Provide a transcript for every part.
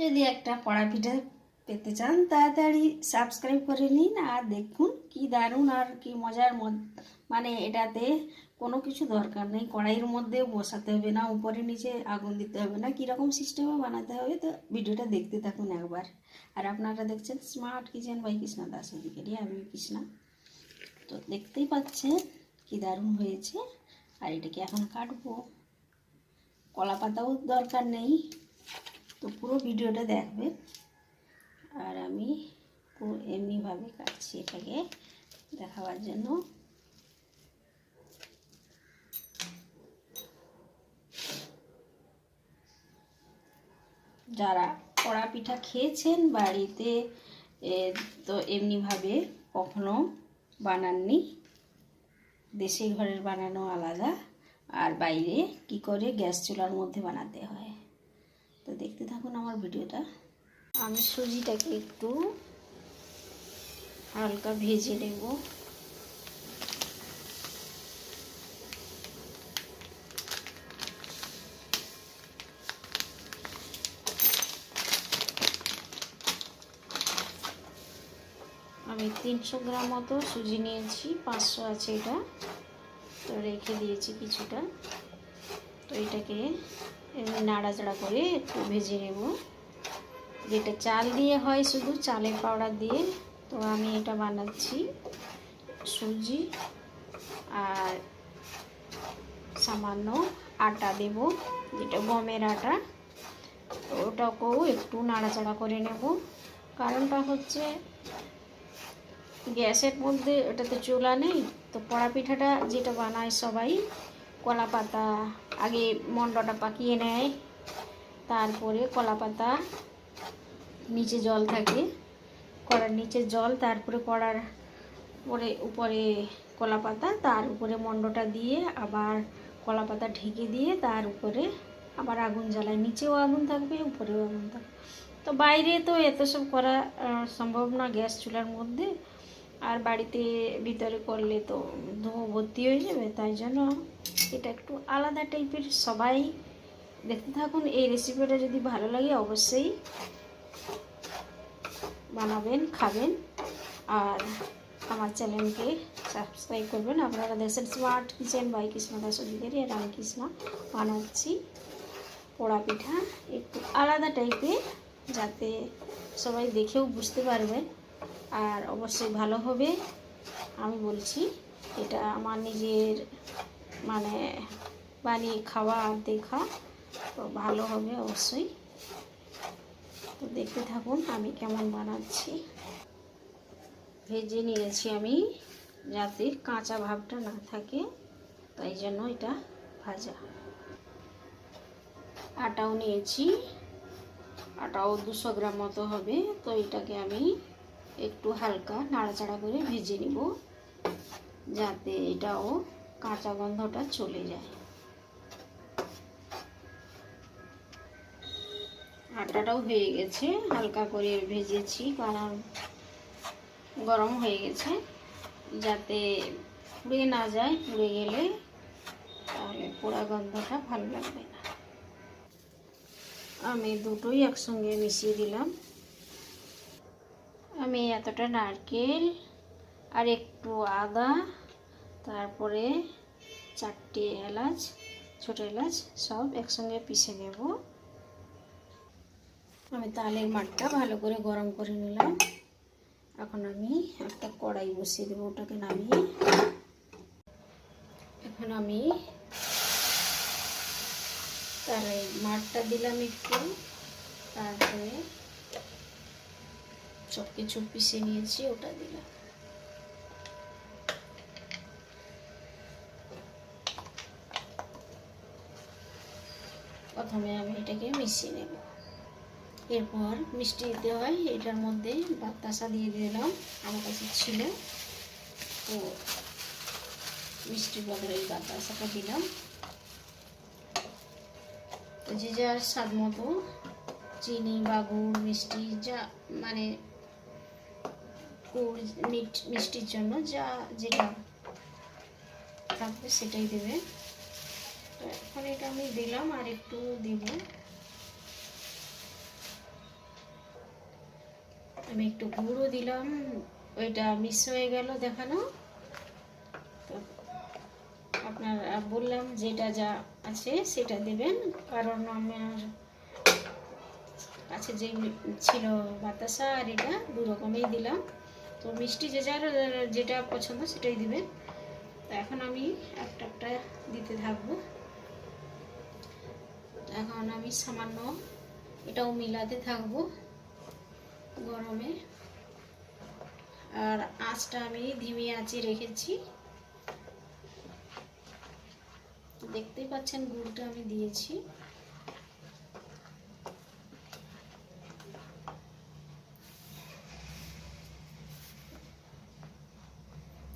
যদি একটা পড়া পিঠা পেতে চান, তাড়াতাড়ি সাবস্ক্রাইব করে নিন আর দেখুন কি দারুণ আর কি মজার মানে এটাতে কোনো কিছু দরকার নেই। কড়াইয়ের মধ্যে বসাতে হবে না, উপরে নিচে আগুন দিতে হবে না। কীরকম সিস্টেমে বানাতে হবে তো ভিডিওটা দেখতে থাকুন একবার। আর আপনারা দেখছেন smart kitchen by Krishna Das Adhikari, আমি কৃষ্ণা। তো দেখতেই পাচ্ছেন কি দারুণ হয়েছে। আর এটাকে এখন কাটবো। কলা পাতাও দরকার নেই। তো পুরো ভিডিওটা দেখবেন আর আমি এমনিভাবে কাটছি এটাকে দেখাবার জন্য। যারা কড়া পিঠা খেয়েছেন বাড়িতে তো এমনিভাবে কখনো বানাননি। দেশি ঘরের বানানো আলাদা। আর বাইরে কি করে গ্যাস চুলার মধ্যে বানাতে হয়। তো দেখতে থাকুন আমার ভিডিওটা। আমি সুজিটাকে একটু হালকা ভেজে নেব। আমি তিনশো গ্রাম মতো সুজি নিয়েছি, পাঁচশো আছে এটা। তো রেখে দিয়েছি কিছুটা। তো এটাকে নাড়াচাড়া করে একটু ভেজে নেব। যেটা চাল দিয়ে হয় শুধু, চালের পাউডার দিয়ে। তো আমি এটা বানাচ্ছি, সুজি, আর সামান্য আটা দেব, যেটা গমের আটা। তো ওটাকেও একটু নাড়াচাড়া করে নেব। কারণটা হচ্ছে গ্যাসের মধ্যে, ওটাতে চুলা নেই, তো পড়া পিঠাটা যেটা বানায় সবাই কলা পাতা আগে মন্ডটা পাকিয়ে নেয়, তারপরে কলা পাতা, নিচে জল থাকে, কড়ার নিচে জল, তারপরে কড়ার পরে উপরে কলা পাতা, তার উপরে মন্ডটা দিয়ে আবার কলা পাতা ঢেকে দিয়ে তার উপরে আবার আগুন জ্বালায়। নিচেও আগুন থাকবে, উপরেও আগুন থাকবে। তো বাইরে তো এত সব করা সম্ভব না গ্যাস চুলার মধ্যে। আর বাড়িতে ভিতরে করলে তো ধোঁয়া ভর্তি হয়ে যাবে, তাই জন্য এটা একটু আলাদা টাইপের সবাই দেখতে থাকুন। এই রেসিপিটা যদি ভালো লাগে অবশ্যই বানাবেন, খাবেন আর আমার চ্যানেলকে সাবস্ক্রাইব করবেন। আপনারা দেশের smart kitchen by Krishna Das Adhikari আর আমি কৃষ্ণা বানাচ্ছি পোড়া পিঠা। একটু আলাদা টাইপের যাতে সবাই দেখেও বুঝতে পারবে আর অবশ্যই ভালো হবে। আমি বলছি, এটা আমার নিজের মানে বানিয়ে খাওয়া আর দেখা, তো ভালো হবে অবশ্যই। তো দেখতে থাকুন আমি কেমন বানাচ্ছি। ভেজে নিয়েছি আমি যাতে কাঁচা ভাবটা না থাকে, তাই জন্য এটা ভাজা। আটাও নিয়েছি, আটাও দুশো গ্রাম মতো হবে, তো এটাকে আমি একটু হালকা নাড়াচাড়া করে ভেজে নিব, যাতে এটাও কাঁচা গন্ধটা চলে যায়। আটাটাও হয়ে গেছে, হালকা করে ভেজেছি কারণ গরম হয়ে গেছে। যাতে পুড়ে না যায়, পুড়ে গেলে তাহলে পোড়া গন্ধটা ভালো লাগবে না। আমি দুটোই একসঙ্গে মিশিয়ে দিলাম। আমি এতটা নারকেল আর একটু আদা তারপরে চারটে এলাচ, ছোটো এলাচ সব একসঙ্গে পিষে নেব। আমি তালের মাঠটা ভালো করে গরম করে নিলাম। এখন আমি একটা কড়াই বসিয়ে দেবো ওটাকে নামিয়ে। এখন আমি তার মাঠটা দিলাম একটু। তারপরে সব কিছু পিষে নিয়েছি, ওটা দিলাম। প্রথমে আমি এটাকে মিশিয়ে নেব। এরপর মিষ্টি দিতে হয়, এটার মধ্যে বাতাসা দিয়ে দিলাম, আমার কাছে ছিল। তো মিষ্টির বদলে এই বাতাসাটা দিলাম। তো যে যার স্বাদ মতো চিনি বা গুড় মিষ্টি, যা মানে গুড় মিষ্টির জন্য যা যেটা থাকবে সেটাই দেবে। তো এখন এটা আমি দিলাম আর একটু দিব। আমি একটু গুঁড়ো দিলাম, ওইটা মিস হয়ে গেল দেখানো। তো আপনার বললাম যেটা যা আছে সেটা দেবেন, কারণ আমার কাছে যে ছিল বাতাসা আর এটা দু রকমই দিলাম। তো মিষ্টি যে যার, যেটা পছন্দ সেটাই দিবেন। তো এখন আমি একটা একটা সামান্য। এটাও মিলাতে থাকব গরমে। আর আঁচটা আমি ধিমি আঁচে রেখেছি। দেখতেই পাচ্ছেন গুড়টা আমি দিয়েছি।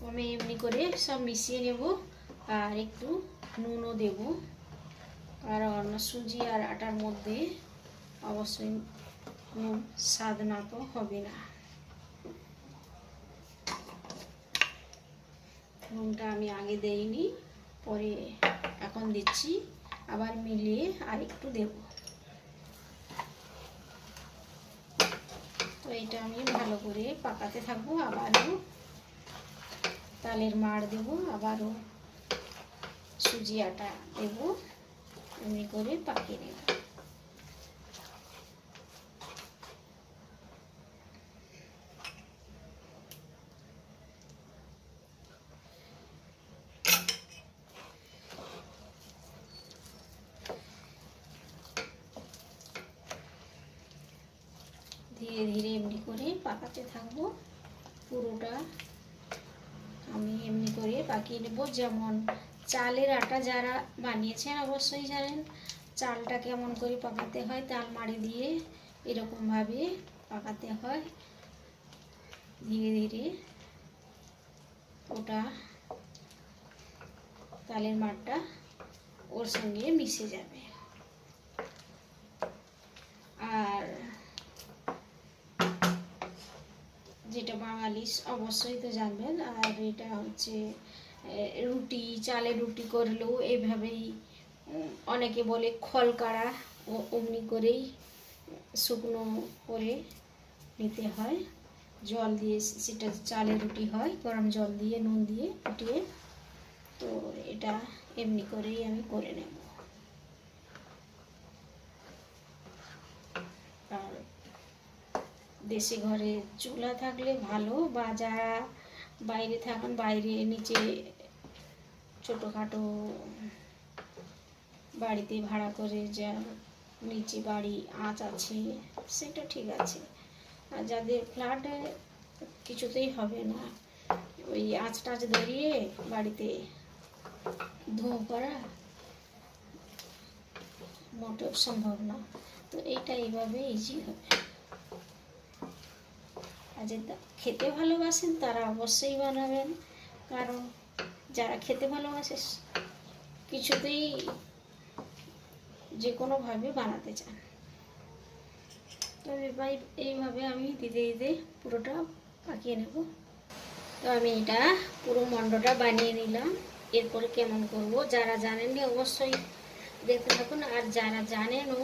আমি এমনি করে সব মিশিয়ে নেব আর একটু নুনও দেব। কারণ সুজি আর আটার মধ্যে অবশ্যই স্বাদ না তো হবে না। নুনটা আমি আগে দেইনি, পরে এখন দিচ্ছি, আবার মিলিয়ে আর একটু দেব। তো এটা আমি ভালো করে পাকাতে থাকব, আবারও তালের মাড় দেবো, আবারও সুজি আটা দেবো। এমনি করে পাকিয়ে নেব ধীরে ধীরে এমনি করে পাকাতে থাকব। পুরোটা আমি এমনি করে পাকিয়ে নেব। যেমন চালের আটা যারা বানিয়েছেন অবশ্যই জানেন, চালটা কেমন করে পাকাতে হয়, তাল মাড়ি দিয়ে এরকমভাবে পাকাতে হয়। ধীরে ধীরে ওটা তালের মাঠটা ওর সঙ্গে মিশে যাবে। আর যেটা বাঙালি অবশ্যই তো জানবেন, আর এটা হচ্ছে রুটি, চালে রুটি করলেও এভাবেই অনেকে বলে খল কাড়া ও অমনি করেই শুকনো করে নিতে হয়। জল দিয়ে সেটা চালে রুটি হয়, গরম জল দিয়ে, নুন দিয়ে ফুটিয়ে, তো এটা এমনি করেই আমি করে নেব। আর দেশে ঘরে চুলা থাকলে ভালো বা যারা বাইরে থাকেন, বাইরে নিচে ছোটোখাটো বাড়িতে ভাড়া করে যা নিচে বাড়ি আঁচ আছে, সেটা ঠিক আছে। আর যাদের ফ্ল্যাটে কিছুতেই হবে না। ওই আঁচ টাচ ধরিয়ে বাড়িতে ধোঁ করা মোটেও সম্ভব না। তো এইটা এইভাবে ইজি হবে। আর যে খেতে ভালোবাসেন তারা অবশ্যই বানাবেন। কারণ যারা খেতে ভালোবাসে, কিছুতেই যে কোনোভাবে বানাতে চান তো এইভাবে আমি দিতে দিতে পুরোটা পাকিয়ে নেব। তো আমি এটা পুরো মণ্ডটা বানিয়ে নিলাম। এরপরে কেমন করব? যারা জানেননি অবশ্যই দেখতে থাকুন। আর যারা জানেনও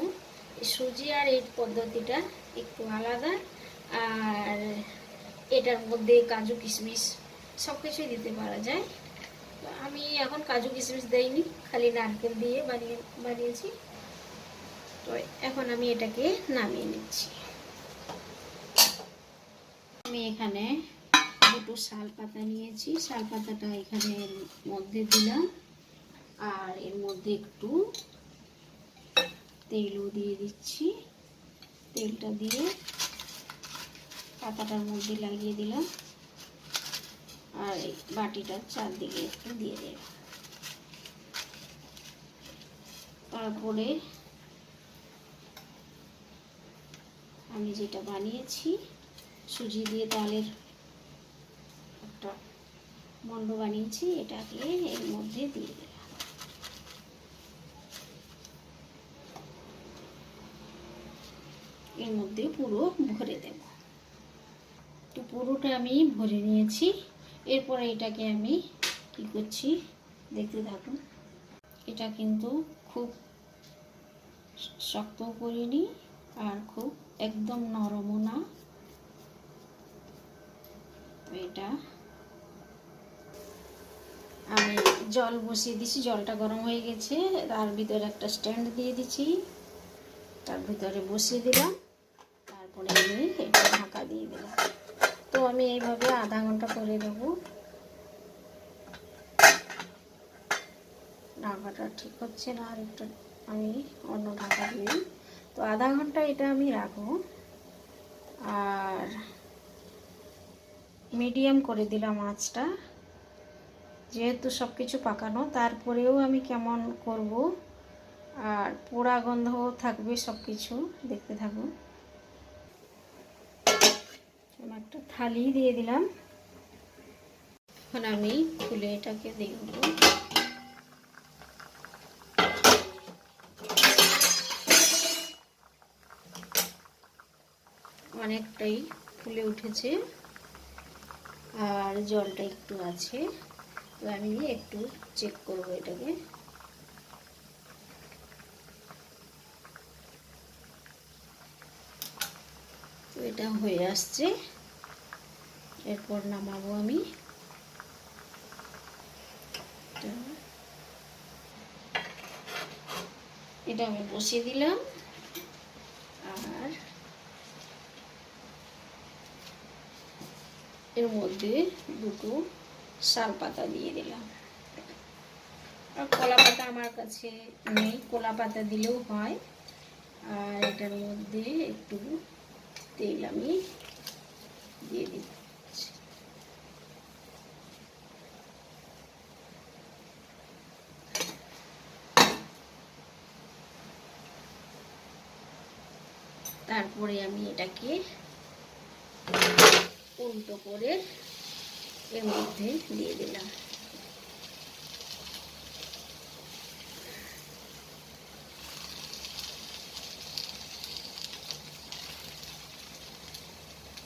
সুজি আর এই পদ্ধতিটা একটু আলাদা। আর এটার মধ্যে কাজু কিশমিশ সব কিছুই দিতে পারা যায়। আমি এখন কাজু কিশমিশ দেইনি, খালি নারকেল দিয়ে বানিয়ে, বানিয়েছি। তো এখন আমি এটাকে নামিয়ে নিচ্ছি। আমি এখানে দুটো শাল পাতা নিয়েছি। শাল পাতাটা এখানে মধ্যে দিলাম। আর এর মধ্যে একটু তেলও দিয়ে দিচ্ছি। তেলটা দিয়ে পাতাটার মধ্যে লাগিয়ে দিলাম। আর এই বাটিটার চারদিকে একটু দিয়ে দিলাম তারপরে আমি যেটা বানিয়েছি, সুজি দিয়ে তালের একটা মণ্ড বানিয়েছি এটাকে এর মধ্যে দিয়ে দিলাম এর মধ্যে পুরো ভরে দেব। তো পুরোটা আমি ভরে নিয়েছি। এরপরে এটাকে আমি কি করছি? দেখতে থাকুন। এটা কিন্তু খুব শক্ত করিনি আর খুব একদম নরমও না। এটা আমি জল বসিয়ে দিছি। জলটা গরম হয়ে গেছে। তার ভিতরে একটা স্ট্যান্ড দিয়ে দিচ্ছি তার ভিতরে বসিয়ে দিলাম। তারপরে আমি এটা ঢাকা দিয়ে দিলাম। আমি এইভাবে আধা ঘণ্টা করে দেবো ঢাকাটা ঠিক হচ্ছে না, আর একটু আমি অন্য ঢাকা দিই তো আধা ঘণ্টা এটা আমি রাখব। আর মিডিয়াম করে দিলাম আঁচটা। যেহেতু সব কিছু পাকানো, তারপরেও আমি কেমন করব? আর পোড়া গন্ধ থাকবে সব কিছু দেখতে থাকুন। একটা থালি দিয়ে দিলাম। এখন আমি খুলে এটাকে দেখব অনেকটাই ফুলে উঠেছে। আর জলটা একটু আছে। তো আমি একটু চেক করব এটাকে। তো এটা হয়ে আসছে। এরপর নামাবো আমি। এটা আমি বসিয়ে দিলাম। আর এর মধ্যে দুটো শাল পাতা দিয়ে দিলাম। আর কলা পাতা আমার কাছে নেই কলা পাতা দিলেও হয়। আর এটার মধ্যে একটু তেল আমি দিয়ে দিচ্ছি। তারপরে আমি এটাকে উল্টো করে এর মধ্যে দিয়ে দিলাম।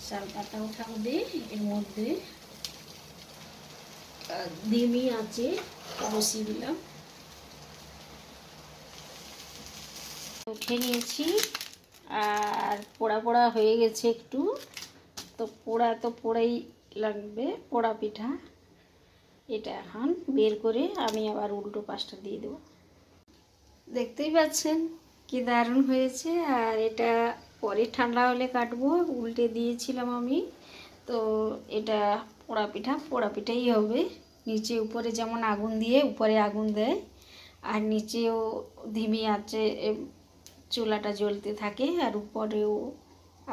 শাল পাতাও থাকবে এর মধ্যে ডিমি আছে বসিয়ে দিলাম। উঠে নিয়েছি। আর পোড়া পোড়া হয়ে গেছে একটু। তো পোড়া তো পোড়াই লাগবে, পোড়া পিঠা। এটা এখন বের করে আমি আবার উল্টো পাশটা দিয়ে দেবো। দেখতেই পাচ্ছেন কি দারুণ হয়েছে। আর এটা পরে ঠান্ডা হলে কাটবো, উল্টে দিয়েছিলাম আমি। তো এটা পোড়া পিঠা, পোড়া পিঠাই হবে। নিচে উপরে যেমন আগুন দিয়ে, উপরে আগুন দেয়। আর নিচেও ধিমি আছে চুলাটা জ্বলতে থাকে আর উপরেও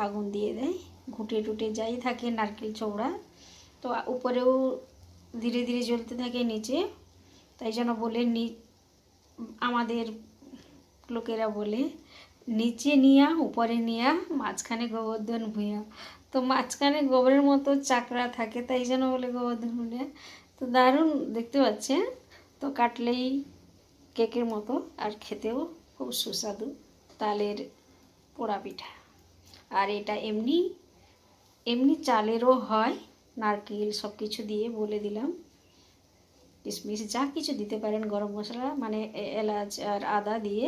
আগুন দিয়ে দেয়। ঘুটে টুটে যাই থাকে নারকেল চৌড়া তো উপরেও ধীরে ধীরে জ্বলতে থাকে নিচে। তাই যেন বলে নি, আমাদের লোকেরা বলে, নিচে নিয়া, উপরে নিয়া, মাঝখানে গোবর্ধন ভুঁইয়া তো মাঝখানে গোবরের মতো চাকরা থাকে, তাই যেন বলে গোবর্ধন ভুঁইয়া তো দারুণ, দেখতে পাচ্ছেন? তো কাটলেই কেকের মতো আর খেতেও খুব সুস্বাদু। তালের পোড়া পিঠা। আর এটা এমনি এমনি চালেরও হয়, নারকেল সব কিছু দিয়ে বলে দিলাম। কিশমিশ যা কিছু দিতে পারেন গরম মশলা মানে এলাচ আর আদা দিয়ে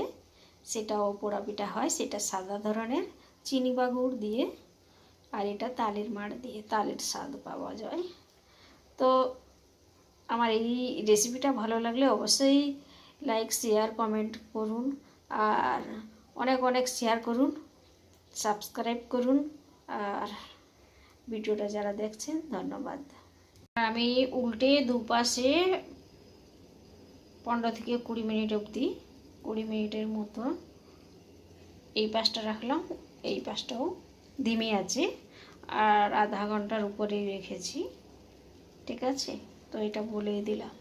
সেটাও পোড়া পিঠা হয়, সেটা সাদা ধরনের, চিনি বা গুড় দিয়ে। আর এটা তালের মাড় দিয়ে, তালের স্বাদ পাওয়া যায়। তো আমার এই রেসিপিটা ভালো লাগলে অবশ্যই লাইক শেয়ার কমেন্ট করুন। আর অনেক অনেক শেয়ার করুন সাবস্ক্রাইব করুন, আর ভিডিওটা যারা দেখছেন, ধন্যবাদ। আমি উল্টে দুপাশে পনেরো থেকে কুড়ি মিনিট অবধি, কুড়ি মিনিটের মতো এই পাশটা রাখলাম, এই পাশটাও ধিমে আছে, আর আধা ঘণ্টার উপরেই রেখেছি, ঠিক আছে? তো এটা বলে দিলাম।